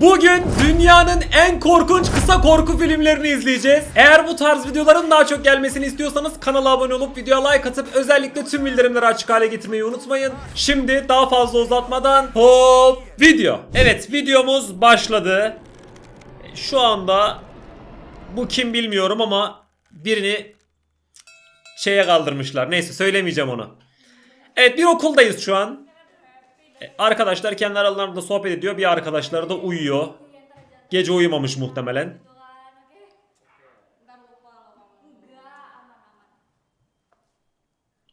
Bugün dünyanın en korkunç kısa korku filmlerini izleyeceğiz. Eğer bu tarz videoların daha çok gelmesini istiyorsanız kanala abone olup videoya like atıp özellikle tüm bildirimleri açık hale getirmeyi unutmayın. Şimdi daha fazla uzatmadan hop video. Evet videomuz başladı. Şu anda bu kim bilmiyorum ama birini şeye kaldırmışlar. Neyse söylemeyeceğim onu. Evet bir okuldayız şu an. E, Arkadaşlar kendi aralarında sohbet ediyor. Bir arkadaşları da uyuyor. Gece uyumamış muhtemelen.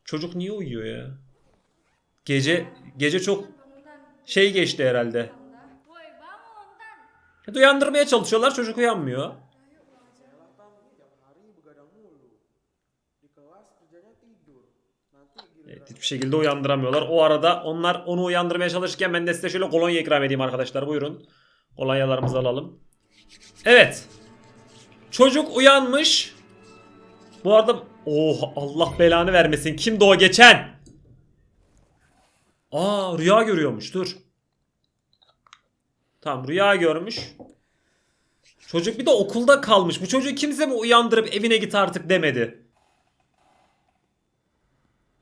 Çocuk niye uyuyor ya? Gece gece çok şey geçti herhalde. Uyandırmaya çalışıyorlar çocuk uyanmıyor. Evet, hiçbir şekilde uyandıramıyorlar. O arada onlar onu uyandırmaya çalışırken ben de size şöyle kolonya ikram edeyim arkadaşlar. Buyurun. Kolonyalarımızı alalım. Evet. Çocuk uyanmış. Bu arada oh Allah belanı vermesin. Kimdi o geçen? Aa rüya görüyormuş. Dur. Tamam rüya görmüş. Çocuk bir de okulda kalmış. Bu çocuğu kimse mi uyandırıp evine git artık demedi.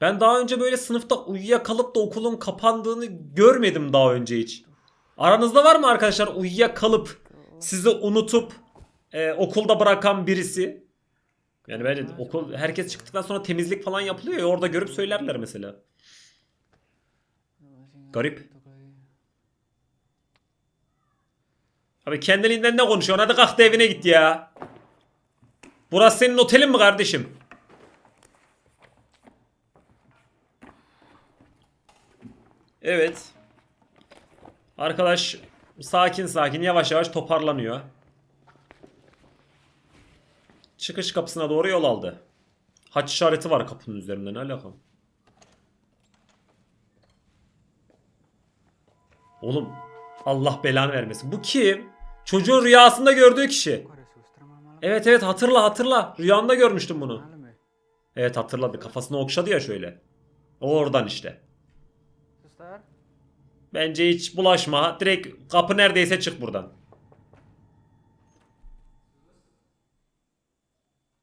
Ben daha önce böyle sınıfta uyuyakalıp da okulun kapandığını görmedim daha önce hiç. Aranızda var mı arkadaşlar uyuyakalıp sizi unutup e, okulda bırakan birisi? Yani bence okul herkes çıktıktan sonra temizlik falan yapılıyor ya orada görüp söylerler mesela. Garip. Abi kendiliğinden ne konuşuyorsun? Hadi kalk da evine git ya. Burası senin otelin mi kardeşim? Evet. Arkadaş sakin sakin yavaş yavaş toparlanıyor. Çıkış kapısına doğru yol aldı. Haç işareti var kapının üzerinde ne alakam? Oğlum Allah belanı vermesin. Bu kim? Çocuğun rüyasında gördüğü kişi. Evet evet hatırla hatırla. Rüyanda görmüştüm bunu. Evet hatırladı. Kafasını okşadı ya şöyle. O oradan işte. Suster? Bence hiç bulaşma. Direkt kapı neredeyse çık buradan.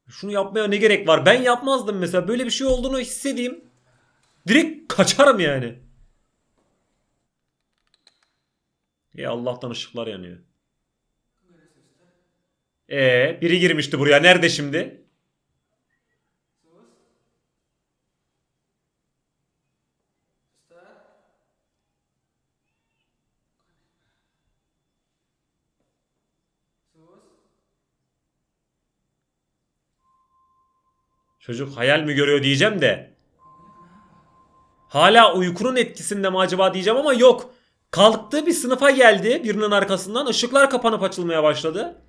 Şunu yapmaya ne gerek var? Ben yapmazdım mesela. Böyle bir şey olduğunu hissedeyim. Direkt kaçarım yani. Ya Allah'tan ışıklar yanıyor. Ee, biri girmişti buraya. Nerede şimdi? Çocuk hayal mi görüyor diyeceğim de. Hala uykunun etkisinde mi acaba diyeceğim ama yok. Kalktı bir sınıfa geldi birinin arkasından. ışıklar kapanıp açılmaya başladı.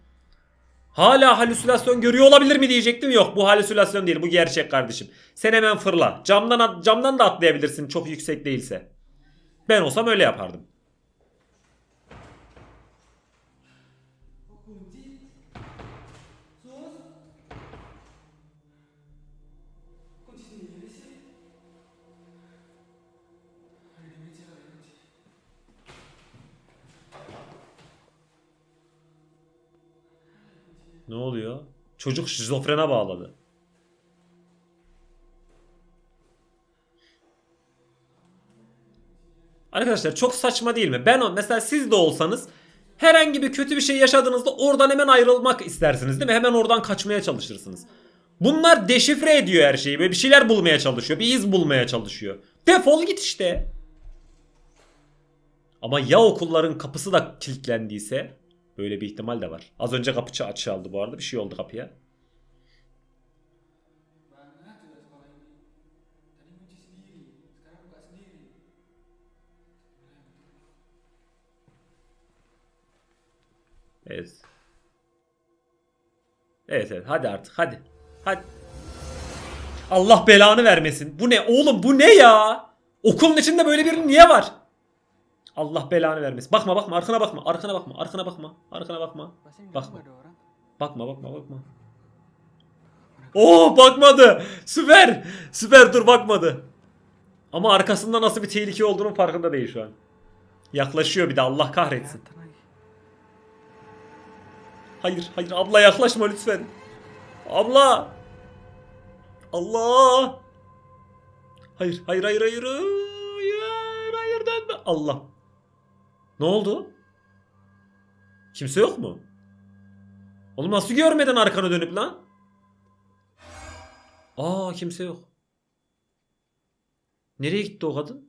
Hala halüsinasyon görüyor olabilir mi diyecektim. Yok bu halüsinasyon değil bu gerçek kardeşim. Sen hemen fırla. Camdan camdan da atlayabilirsin çok yüksek değilse. Ben olsam öyle yapardım. Ne oluyor? Çocuk şizofrene bağladı. Arkadaşlar çok saçma değil mi? Ben mesela siz de olsanız herhangi bir kötü bir şey yaşadığınızda oradan hemen ayrılmak istersiniz değil mi? Hemen oradan kaçmaya çalışırsınız. Bunlar deşifre ediyor her şeyi. Böyle bir şeyler bulmaya çalışıyor. Bir iz bulmaya çalışıyor. Defol git işte. Ama ya okulların kapısı da kilitlendiyse böyle bir ihtimal de var. Az önce kapı ça- çaldı bu arada. Bir şey oldu kapıya. Evet. Evet evet hadi artık hadi. Hadi. Allah belanı vermesin. Bu ne oğlum bu ne ya? Okulun içinde böyle biri niye var? Allah belanı vermesin. Bakma bakma arkana bakma. Arkana bakma. Arkana bakma. Arkana bakma. Bakma. Bakma bakma bakma. Oh bakmadı. Süper. Süper dur bakmadı. Ama arkasında nasıl bir tehlike olduğunun farkında değil şu an. Yaklaşıyor bir de Allah kahretsin. Hayır hayır abla yaklaşma lütfen. Abla. Allah. Hayır hayır hayır hayır. Hayır hayır dönme. Allah. Ne oldu? Kimse yok mu? Oğlum nasıl görmeden arkana dönüp lan? Aa kimse yok. Nereye gitti o kadın?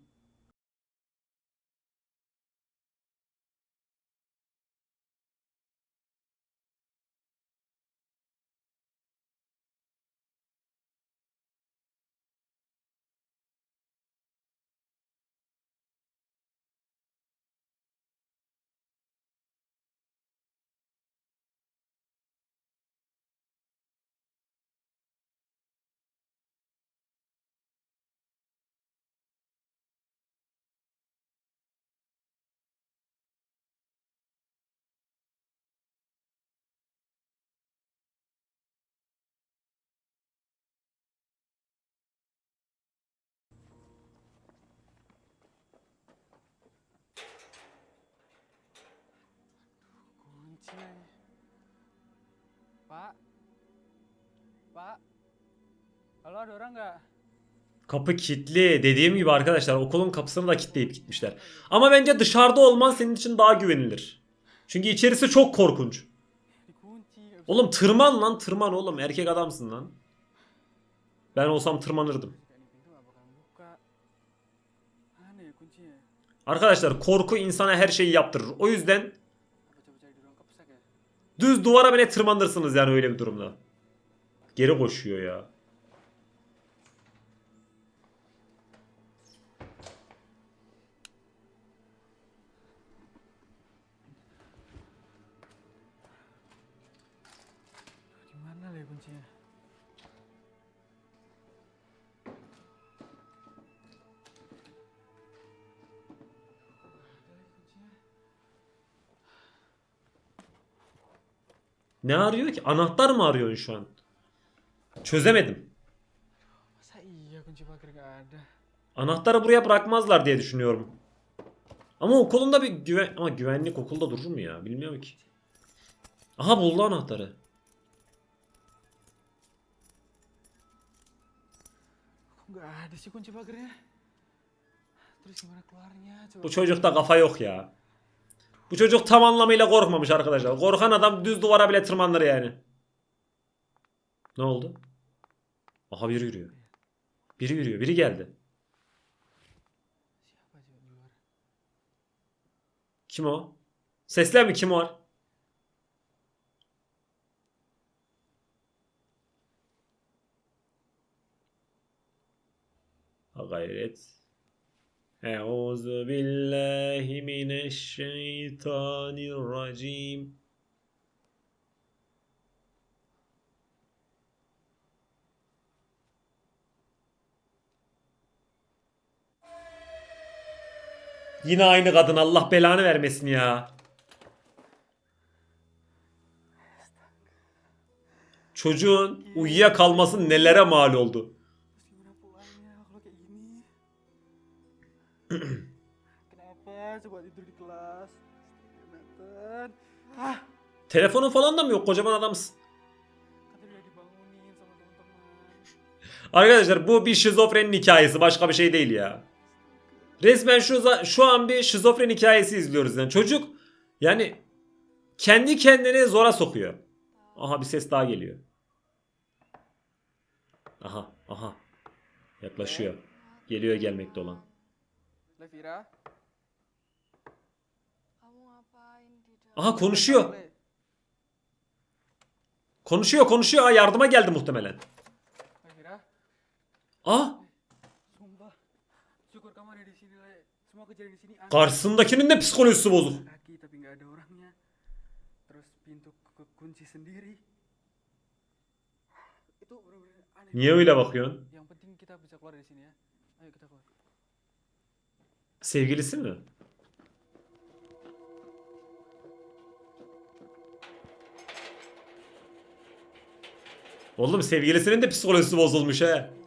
Pak. Halo ada orang nggak? Kapı kilitli. Dediğim gibi arkadaşlar okulun kapısını da kilitleyip gitmişler. Ama bence dışarıda olman senin için daha güvenilir. Çünkü içerisi çok korkunç. Oğlum tırman lan tırman oğlum. Erkek adamsın lan. Ben olsam tırmanırdım. Arkadaşlar korku insana her şeyi yaptırır. O yüzden düz duvara bile tırmanırsınız yani öyle bir durumda. Geri koşuyor ya. Ne arıyor ki? Anahtar mı arıyorsun şu an? Çözemedim. Anahtarı buraya bırakmazlar diye düşünüyorum. Ama okulunda bir güven... Ama güvenlik okulda durur mu ya? Bilmiyorum ki. Aha buldu anahtarı. Bu çocukta kafa yok ya. Bu çocuk tam anlamıyla korkmamış arkadaşlar. Korkan adam düz duvara bile tırmanır yani. Ne oldu? Aha biri yürüyor. Biri yürüyor. Biri geldi. Kim o? Sesler mi? Kim var? Ha gayret. Euzu billahi mineşşeytanirracim. Yine aynı kadın Allah belanı vermesin ya. Çocuğun uyuyakalması nelere mal oldu. Telefonun falan da mı yok? Kocaman adamsın. Arkadaşlar bu bir şizofrenin hikayesi. Başka bir şey değil ya. Resmen şu, şu an bir şizofren hikayesi izliyoruz yani. Çocuk yani kendi kendini zora sokuyor. Aha bir ses daha geliyor. Aha aha. Yaklaşıyor. Geliyor gelmekte olan. Aha konuşuyor. Konuşuyor konuşuyor. Aa, yardıma geldi muhtemelen. Levira. Semua kejadian di sini aneh. karşısındakinin de psikolojisi bozuk. Kaki tapi nggak ada orangnya. Terus pintu ke kunci sendiri. Itu benar-benar aneh. Niye öyle bakıyorsun? Yang penting kita bisa keluar dari sini ya. Ayo kita keluar. Sevgilisi mi? Oğlum sevgilisinin de psikolojisi bozulmuş he.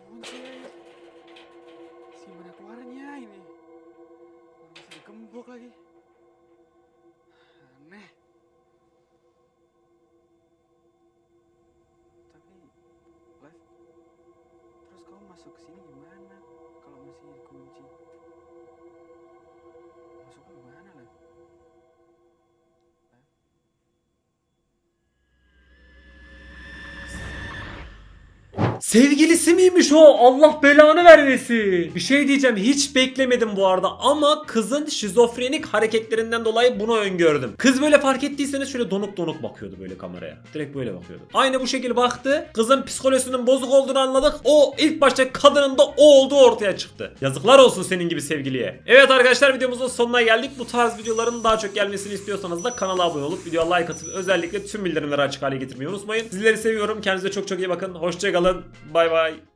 Sevgilisi miymiş o? Allah belanı vermesin. Bir şey diyeceğim hiç beklemedim bu arada ama kızın şizofrenik hareketlerinden dolayı bunu öngördüm. Kız böyle fark ettiyseniz şöyle donuk donuk bakıyordu böyle kameraya. Direkt böyle bakıyordu. Aynı bu şekilde baktı. Kızın psikolojisinin bozuk olduğunu anladık. O ilk başta kadının da o olduğu ortaya çıktı. Yazıklar olsun senin gibi sevgiliye. Evet arkadaşlar videomuzun sonuna geldik. Bu tarz videoların daha çok gelmesini istiyorsanız da kanala abone olup videoya like atıp özellikle tüm bildirimleri açık hale getirmeyi unutmayın. Sizleri seviyorum. Kendinize çok çok iyi bakın. Hoşçakalın. Bye bye.